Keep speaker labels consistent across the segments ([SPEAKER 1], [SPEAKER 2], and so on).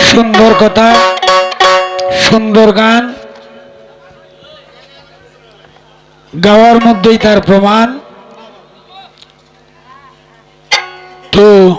[SPEAKER 1] সুন্দর কথা, সুন্দর গান, গাওয়ার মধ্যেই তার প্রমাণ। তো,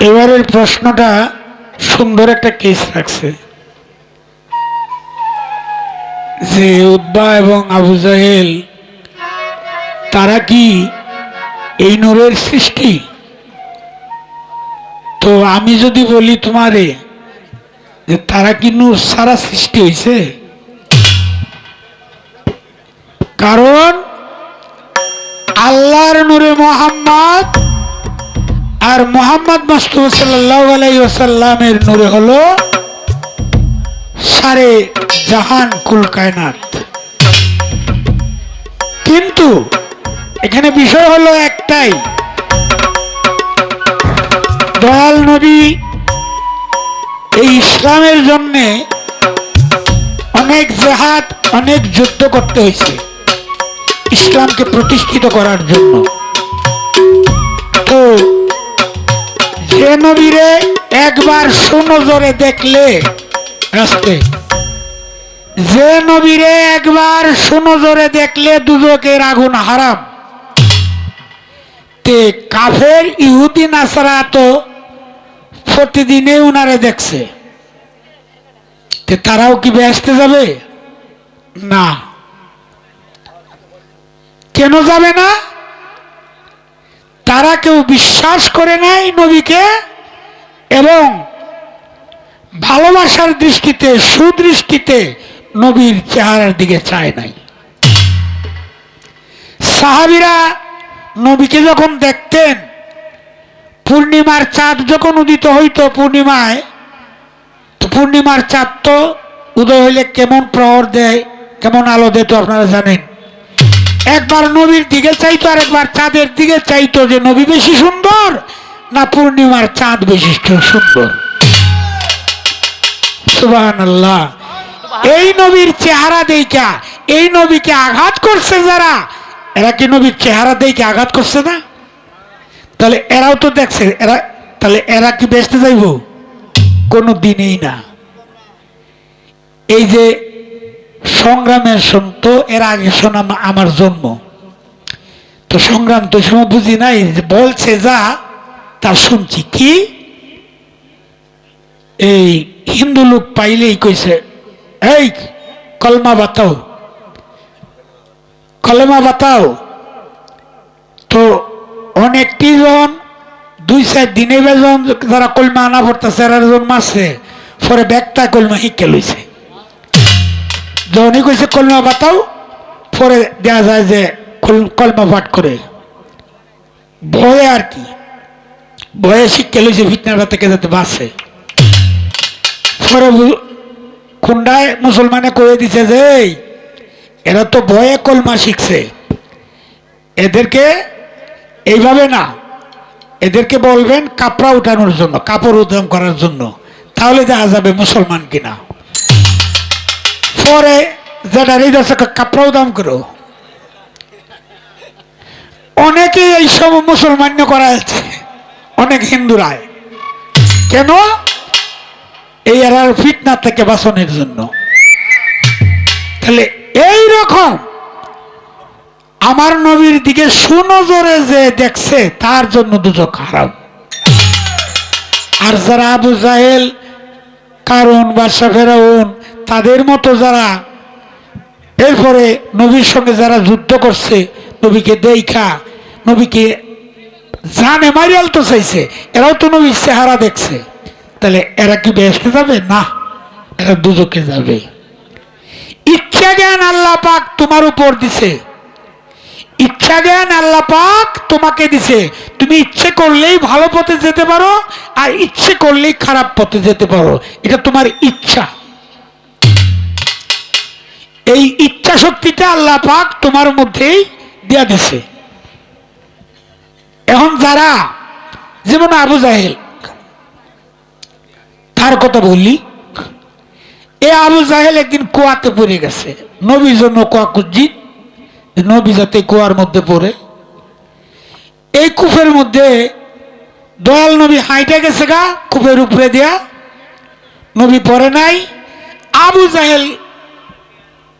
[SPEAKER 1] এবারের প্রশ্নটা সুন্দর একটা কেস রাখছে। যে উদ্বা এবং আবু জাহেল তারা কি এই নূরের সৃষ্টি? তো আমি যদি বলি তোমারে যে তারা কি নূর সারা সৃষ্টি হয়েছে কারণ আল্লাহর নূরে মোহাম্মদ আর মোহাম্মদ মুস্তফা সাল্লাহ আলাইসাল্লামের নূরে হলো সারে জাহান কুল কায়নাত। কিন্তু এখানে বিষয় হলো একটাই। দয়াল নবী এই ইসলামের জন্যে অনেক জেহাদ, অনেক যুদ্ধ করতে হয়েছে ইসলামকে প্রতিষ্ঠিত করার জন্য। তো যে নবীরে একবার সুনজরে দেখলে আসতে যে নবীরে একবার সুনজরে দেখলে দুজকের আগুন হারাম। তে কাফের ইহুদি নাসারা তো প্রতিদিনে উনারে দেখছে। তারাও কি বেসতে যাবে? না। কেন যাবে না? তারা কেউ বিশ্বাস করে নাই নবীকে এবং ভালোবাসার দৃষ্টিতে, সুদৃষ্টিতে নবীর চেহারার দিকে চায় নাই। সাহাবিরা নবীকে যখন দেখতেন, পূর্ণিমার চাঁদ যখন উদিত হইতো পূর্ণিমায়, তো পূর্ণিমার চাঁদ তো উদয় হইলে কেমন প্রহর দেয়, কেমন আলো দেয় তো আপনারা জানেন। একবার নবীর দিকে চাইতো আর একবার চাঁদের দিকে চাইতো যে নবী বেশি সুন্দর না পূর্ণিমার চাঁদ বেশি সুন্দর। এই নবীর চেহারা দেখা, এই নবীকে আঘাত করছে যারা এরা কি নবীর চেহারা দেখে আঘাত করছে না? তাহলে এরাও তো দেখছে, এরা, তাহলে এরা কি বেসতে যাইব? কোনো দিনেই না। এই যে সংগ্রামের সন্ত এর আগে শোনা আমার জন্ম। তো সংগ্রাম তো সময় বুঝি নাই বলছে যা তা শুনছি। কি? এই হিন্দু লোক পাইলেই কইছে, এই, কলমা বাতাও। কলমা বাতাও। তো অনেকটি জন দুই চার দিনে বেজন যারা কলমা আনা পড়তেছে এরা জন মারছে পরে ব্যাগটা কলমা শিক্ষা লইছে। যখনই কইছে কলমা বাতাও? পরে দেখা যায় যে কল- কলমা পাঠ করে। ভয়ে আর কি। ভয়ে শিক্ষা লইছে ফিটনাটা থেকে যাতে বাঁচে। পরে খুন্ডায় মুসলমানে কয়ে দিছে যে "এই, এরা তো বয়ে কলমা শিখছে। এদেরকে এইভাবে না, এদেরকে বলবেন কাপড়া উঠানোর জন্য, কাপড় উদ্যম করার জন্য। তাহলে দেখা যাবে মুসলমান কিনা। পরে যেটা হৃদয় কাপড়া উদাম করো। অনেকে এই সব মুসলমান্য করা আছে অনেক হিন্দুরায় কেন? এই এরার ফিটনা থেকে বাঁচানোর জন্য। তাহলে এই রকম আমার নবীর দিকে সুনজরে যে দেখছে, তার জন্য দুচক হারাম। আর যারা আবু জাহেল কারণ বাদশা ফেরাউন, তাদের মতো যারা, এরপরে নবীর সঙ্গে যারা যুদ্ধ করছে, নবীকে দেখা, নবীকে জানে মারিয়াল তো চাইছে, এরাও তো নবীর চেহারা দেখছে। তাহলে এরা কি বেসতে যাবে? না, এরা দুজকে যাবে। ইচ্ছা জ্ঞান আল্লাহ পাক তোমার উপর দিছে। ইচ্ছা জ্ঞান আল্লাহ পাক তোমাকে দিছে। তুমি ইচ্ছে করলেই ভালো পথে যেতে পারো, আর ইচ্ছে করলেই খারাপ পথে যেতে পারো। এটা তোমার ইচ্ছা। এই ইচ্ছা শক্তিটা আল্লাহ পাক তোমার মধ্যেই দেয়া দিছে। এখন যারা, যেমন আবু জাহেল, তার কথা বললি এ আবু জাহেল একদিন কুয়াতে পড়ে গেছে। নবীর জন্য কুয়া কুজ্জিত নবী যাতে কুয়ার মধ্যে পড়ে। এই কূপের মধ্যে দয়াল নবী হাইটে গেছে গা, কূপের উপরে দিয়া। নবী পড়ে নাই। আবু জাহেল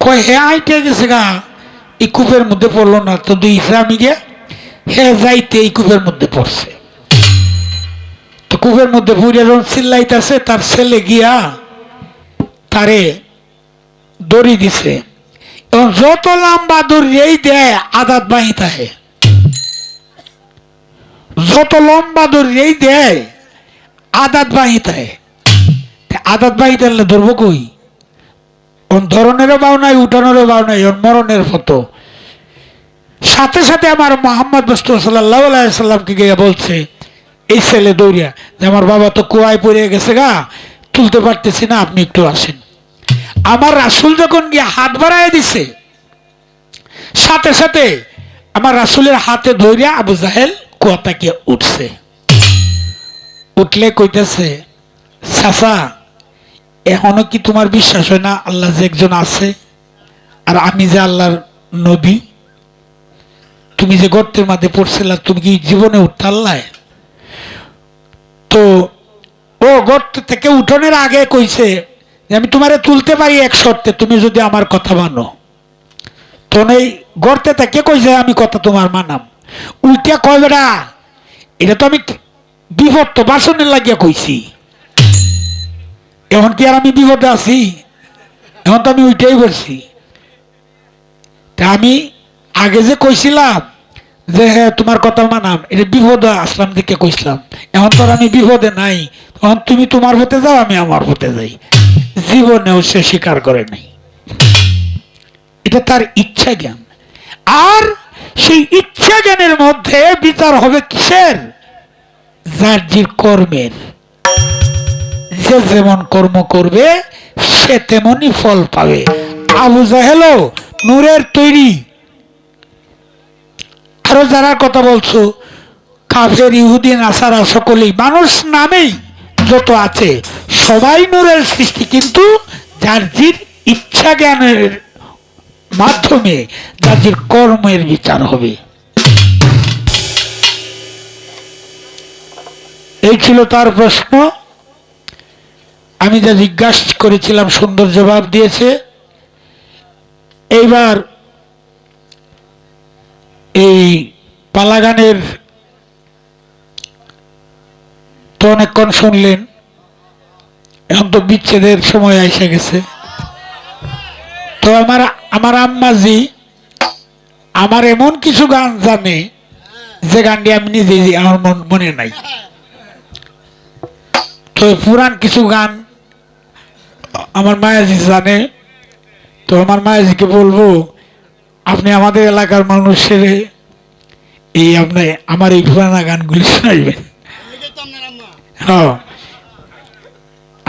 [SPEAKER 1] কয়, হে হাইটে গেছে গা, এই কূপের মধ্যে পড়ল না তো দুই ইসলামী গিয়া, হে যাইতে এই কূপের মধ্যে পড়ছে। তো কূপের মধ্যে পুড়ে যখন চিল্লাইতেছে, তার ছেলে গিয়া তারে দড়ি দিছে। এবং যত লম্বা দড়ি এই দেয়, আদাত বাহিতা হে যত লম্বা দড়ি এই দেয়, আদাত বাহিতা হে আদাত বাহিতা হলে ধরবো কই? ওর ধরনেরও বাউ নাই, উঠানেরও বাউ নাই ওর মরণের ফটো সাথে সাথে আমার মোহাম্মদ বস্তু সাল্লাহ সাল্লামকে গিয়ে বলছে, এই ছেলে দৌড়িয়া, যে আমার বাবা তো কুয়ায় পড়ে গেছে গা, তুলতে পারতেছি না, আপনি একটু আসেন। আমার রাসুল যখন গিয়ে হাত বাড়ায় দিছে, সাথে সাথে আমার রাসুলের হাতে ধরিয়া আবু জাহেল কুয়া তাকে উঠছে। উঠলে কইতেছে সাসা এখনও কি তোমার বিশ্বাস হয় না আল্লাহ যে একজন আছে আর আমি যে আল্লাহর নবী? তুমি যে গর্তের মাঝে পড়ছিলা, তুমি কি জীবনে উঠতে আল্লাহ? তো ও গর্ত থেকে উঠোনের আগে কইছে আমি তোমারে তুলতে পারি এক শর্তে, তুমি যদি আমার কথা মানো। তো এই গর্তে থেকে কইছে আমি কথা তোমার মানাম? উল্টিয়া কয় বেড়া এটা তো আমি বিপদ বাসনের লাগিয়া কইছি। এখন কি আর আমি বিপদে আছি? এখন তো আমি ওইটাই বলছি। তা আমি আগে যে কইছিলাম যে হ্যাঁ তোমার কথা মানাম, এটা বিপদে আসলাম দিকে কইছিলাম। এখন তো আমি বিপদে নাই, তখন তুমি তোমার হতে যাও, আমি আমার হতে যাই। জীবনেও সে স্বীকার করে নাই। এটা তার ইচ্ছা জ্ঞান। আর সেই ইচ্ছা জ্ঞানের মধ্যে বিচার হবে কিসের? যার জির কর্মের। যে যেমন কর্ম করবে, সে তেমনই ফল পাবে। আবু জাহেলও নূরের তৈরি। আরও যারা কথা বলছো, কাফের, ইহুদিন, আসারা সকলেই, মানুষ নামেই যত আছে সবাই নূরের সৃষ্টি, কিন্তু যার জির ইচ্ছা জ্ঞানের মাধ্যমে যাদের কর্মের বিচার হবে। এই ছিল তার প্রশ্ন। আমি যা জিজ্ঞাসা করেছিলাম, সুন্দর জবাব দিয়েছে। এইবার এই পালাগানের তো অনেকক্ষণ শুনলেন। এখন তো বিচ্ছেদের সময় এসে গেছে। তো আমার আমার আম্মাজি আমার এমন কিছু গান জানে যে গানটি আমি নিজে আমার মন মনে নাই। তো পুরান কিছু গান আমার মায়াজি জানে। তো আমার মায়াজিকে বলব আপনি আমাদের এলাকার মানুষের এই আপনি আমার এই পুরানা গানগুলি শোনাইবেন। হ্যাঁ।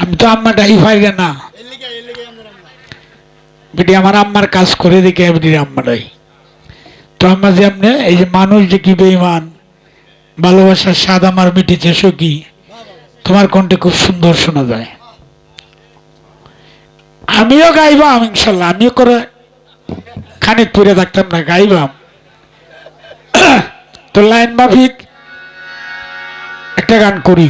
[SPEAKER 1] আমি তো আম্মাটাই পাইরে না। বেটি, আমার আম্মার কাজ করে দেখে বেটি আম্মাটাই। তো আম্মা যে আপনি এই যে মানুষ যে কি বেইমান ভালোবাসার স্বাদ আমার মিটেছে সখী তোমার কণ্ঠে খুব সুন্দর শোনা যায়। আমিও গাইবাম, ইনশাল্লাহ, আমিও করে খানিক পরে থাকতাম না, গাইবাম। তো লাইন মাফিক, একটা গান করি।